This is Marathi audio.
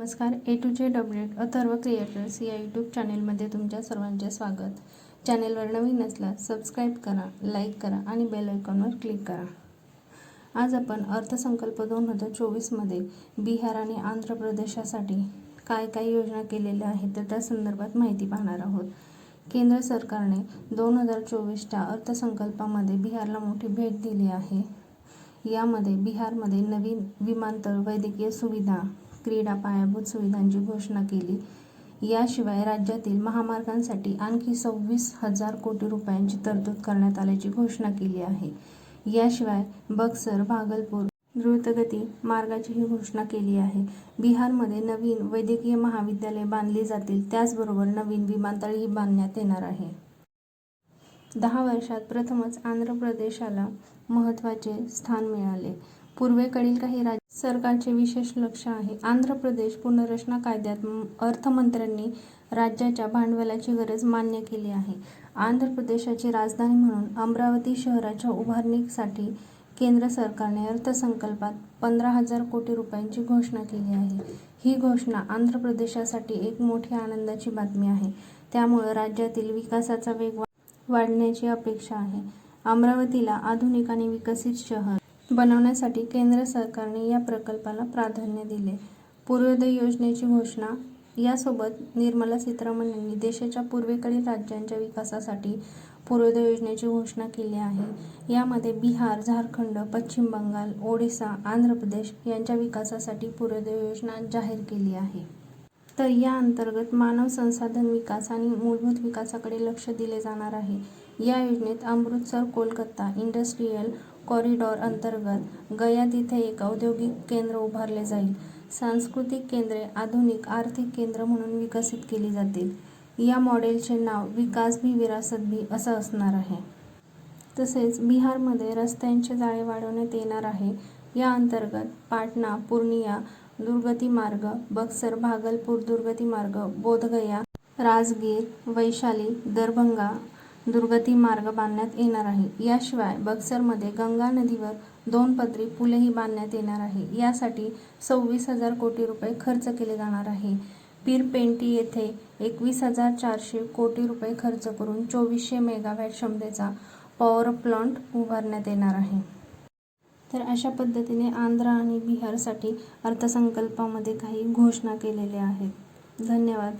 नमस्कार. A to J update Atharva creators या यूट्यूब चॅनेलमध्ये तुमच्या सर्वांचे स्वागत. चॅनेलवर नवीन असल्यास सबस्क्राईब करा लाईक करा आणि बेल आयकॉनवर क्लिक करा. आज आपण अर्थसंकल्प दोन हजार चोवीसमध्ये बिहार आणि आंध्र प्रदेशासाठी काय काय योजना केलेल्या आहेत तर त्या संदर्भात माहिती पाहणार आहोत. केंद्र सरकारने दोन हजार चोवीसच्या अर्थसंकल्पामध्ये बिहारला मोठी भेट दिली आहे. यामध्ये बिहारमध्ये नवीन विमानतळ वैद्यकीय सुविधा क्रीडा पायाभूत सुविधांची घोषणा केली. याशिवाय राज्यातील महामार्गांसाठी आणखी सव्वीस हजार कोटी रुपयांची तरतूद करण्यात आल्याची घोषणा केली आहे. याशिवाय बक्सर भागलपूर द्रुतगती मार्गाचीही घोषणा केली आहे. बिहारमध्ये नवीन वैद्यकीय महाविद्यालय बांधली जातील त्याचबरोबर नवीन विमानतळही बांधण्यात येणार आहे. दहा वर्षात प्रथमच आंध्र प्रदेशाला महत्त्वाचे स्थान मिळाले. पूर्वेकडील काही राज्य सरकारचे विशेष लक्ष आहे. आंध्र प्रदेश पुनर्रचना कायद्यात अर्थमंत्र्यांनी राज्याच्या भांडवलाची गरज मान्य केली आहे. आंध्र प्रदेशाची राजधानी म्हणून अमरावती शहराच्या उभारणीसाठी केंद्र सरकारने अर्थसंकल्पात पंधरा हजार कोटी रुपयांची घोषणा केली आहे. ही घोषणा आंध्र प्रदेशासाठी एक मोठी आनंदाची बातमी आहे. त्यामुळं राज्यातील विकासाचा वेग वाढण्याची अपेक्षा आहे. अमरावतीला आधुनिक आणि विकसित शहर बनवण्यासाठी केंद्र सरकारने या प्रकल्पाला प्राधान्य दिले. पूर्वोदय योजनेची घोषणा यासोबत निर्मला सीतारामन यांनी देशाच्या पूर्वेकडील राज्यांच्या विकासासाठी पूर्वोदय योजनेची घोषणा केली आहे. यामध्ये बिहार झारखंड पश्चिम बंगाल ओडिसा आंध्र प्रदेश यांच्या विकासासाठी पूर्वोदय योजना जाहीर केली आहे. तर या अंतर्गत मानव संसाधन विकास आणि मूलभूत विकासाकडे लक्ष दिले जाणार आहे. या योजनेत अमृतसर कोलकाता इंडस्ट्रीयल कॉरिडॉर अंतर्गत गया तिथे एक औद्योगिक केंद्र उभारले जाईल. सांस्कृतिक केंद्रे आधुनिक आर्थिक केंद्र म्हणून विकसित केली जातील. या मॉडेलचे नाव विकास भी विरासत भी असं असणार आहे. तसेच बिहारमध्ये रस्त्यांचे जाळे वाढवण्यात येणार आहे. या अंतर्गत पाटणा पूर्णिया दुर्गती मार्ग बक्सर भागलपूर दुर्गती मार्ग बोधगया राजगीर वैशाली दरभंगा दुर्गती मार्ग बांधण्यात येणार आहे. याशिवाय बक्सरमध्ये गंगा नदीवर दोन पदरी पुलही बांधण्यात येणार आहे. यासाठी सव्वीस हजार कोटी रुपये खर्च केले जाणार आहे. पीरपेंटी येथे एकवीस हजार चारशे कोटी रुपये खर्च करून चोवीसशे मेगावॅट क्षमतेचा पॉवर प्लांट उभारण्यात येणार आहे. तर अशा पद्धतीने आंध्र आणि बिहारसाठी अर्थसंकल्पामध्ये काही घोषणा केलेल्या आहेत. धन्यवाद.